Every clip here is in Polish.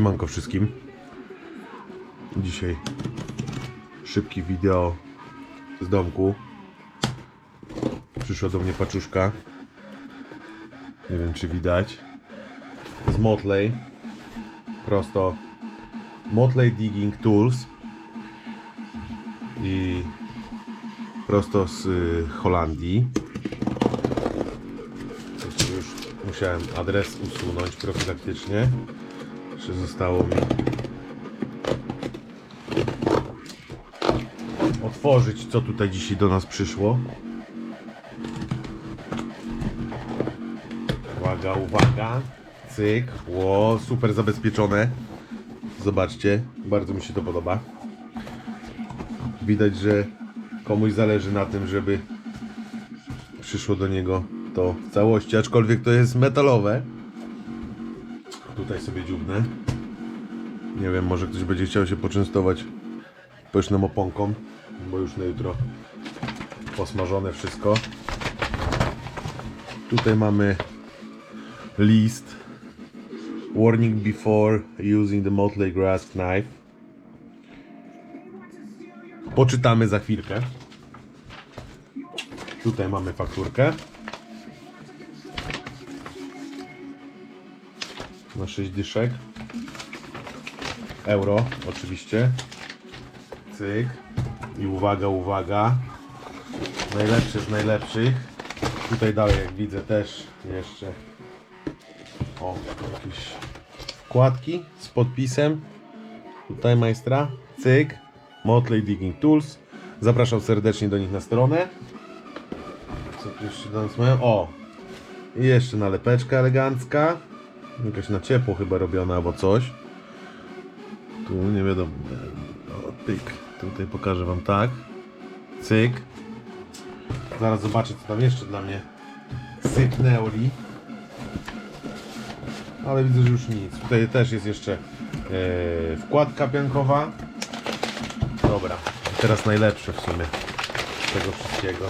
Siemanko wszystkim. Dzisiaj szybki wideo z domku. Przyszła do mnie paczuszka. Nie wiem czy widać. Z Motley. Prosto Motley Digging Tools. I prosto z y, Holandii. Już musiałem adres usunąć profilaktycznie. Jeszcze zostało mi otworzyć, co tutaj dzisiaj do nas przyszło. Uwaga, uwaga. Cyk. Ło, super zabezpieczone. Zobaczcie, bardzo mi się to podoba. Widać, że komuś zależy na tym, żeby przyszło do niego to w całości, aczkolwiek to jest metalowe. Tutaj sobie dziubnę. Nie wiem, może ktoś będzie chciał się poczęstować pyszną oponką, bo już na jutro posmażone wszystko. Tutaj mamy list. Warning before using the Motley Grass knife. Poczytamy za chwilkę. Tutaj mamy fakturkę. Na 6 dyszek. Euro, oczywiście. Cyk. I uwaga, uwaga. Najlepszy z najlepszych. Tutaj dalej, jak widzę, też jeszcze. O, jakieś wkładki z podpisem. Tutaj majstra. Cyk. Motley Digging Tools. Zapraszam serdecznie do nich na stronę. Co tu jeszcze do nas mają? O! I jeszcze nalepeczka elegancka. Jakaś na ciepło chyba robiona albo coś. Tu nie wiadomo. O, pyk. Tutaj pokażę wam tak. Cyk. Zaraz zobaczę co tam jeszcze dla mnie sypnęli. Ale widzę, że już nic. Tutaj też jest jeszcze e, wkładka piankowa. Dobra. Teraz najlepsze w sumie tego wszystkiego.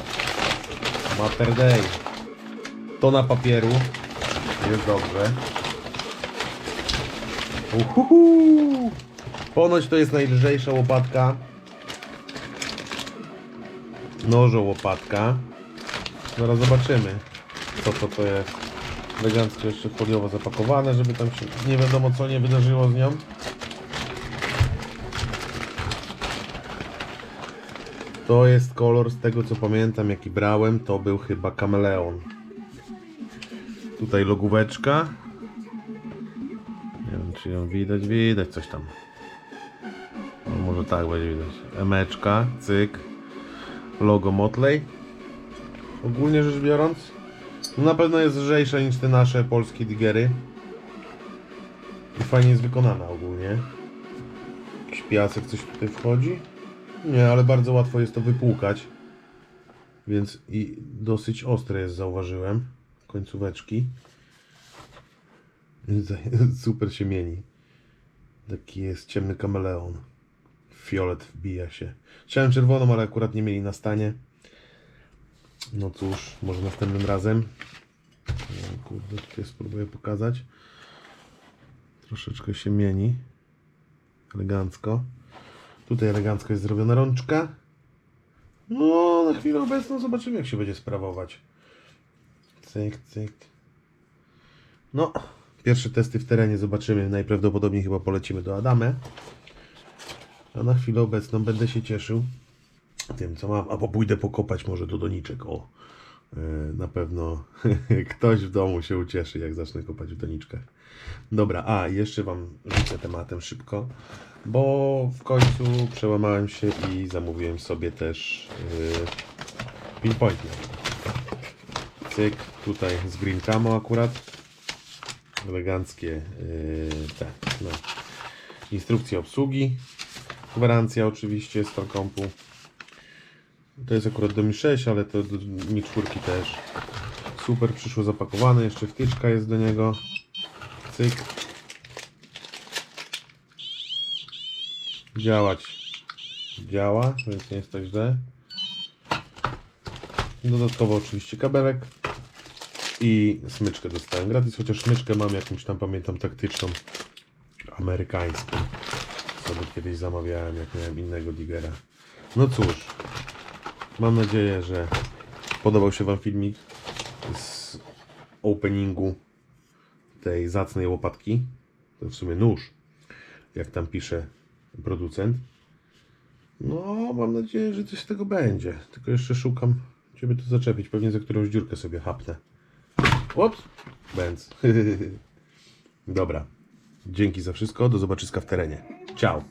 Mater Day. Tona papieru. Jest dobrze. Uhuhu. Ponoć to jest najlżejsza łopatka. Nożo łopatka. Zaraz zobaczymy, co to, to jest. Elegancko jeszcze foliowo zapakowane, żeby tam się nie wiadomo co nie wydarzyło z nią. To jest kolor, z tego co pamiętam, jaki brałem, to był chyba kameleon. Tutaj logóweczka. Czy ją widać. Widać coś tam. No, może tak będzie widać. Emeczka, cyk. Logo Motley. Ogólnie rzecz biorąc, no na pewno jest lżejsza niż te nasze polskie digery. I fajnie jest wykonana ogólnie. Jakiś piasek, coś tutaj wchodzi. Nie, ale bardzo łatwo jest to wypłukać. Więc i dosyć ostre jest, zauważyłem. Końcóweczki. Super się mieni. Taki jest ciemny kameleon. Fiolet wbija się. Chciałem czerwoną, ale akurat nie mieli na stanie. No cóż, może następnym razem. No, kurde, tutaj spróbuję pokazać. Troszeczkę się mieni. Elegancko. Tutaj elegancko jest zrobiona rączka. No, na chwilę obecną zobaczymy, jak się będzie sprawować. Cyk, cyk. No, pierwsze testy w terenie zobaczymy. Najprawdopodobniej chyba polecimy do Adamy. A na chwilę obecną będę się cieszył tym, co mam. Albo pójdę pokopać może do doniczek. O, yy, na pewno ktoś w domu się ucieszy, jak zacznę kopać w doniczkach. Dobra, a jeszcze Wam rzucę tematem szybko, bo w końcu przełamałem się i zamówiłem sobie też yy, pinpoint. Cyk, tutaj z Green Camo akurat. Eleganckie yy, te, no. Instrukcje obsługi. Gwarancja oczywiście z kompu. To jest akurat do Mi 6, ale to do Mi 4 też. Super, przyszło zapakowane, jeszcze wtyczka jest do niego. Cyk. Działać. Działa, więc nie jest tak źle. Dodatkowo oczywiście kabelek. I smyczkę dostałem gratis, chociaż smyczkę mam jakąś tam, pamiętam, taktyczną. amerykańskim. Sobie kiedyś zamawiałem, jak miałem innego digera. No cóż, mam nadzieję, że podobał się Wam filmik z openingu tej zacnej łopatki. To w sumie nóż, jak tam pisze producent. No, mam nadzieję, że coś z tego będzie. Tylko jeszcze szukam, żeby to zaczepić. Pewnie za którąś dziurkę sobie hapnę. Ups, Benz. Dobra. Dzięki za wszystko. Do zobaczyska w terenie. Ciao.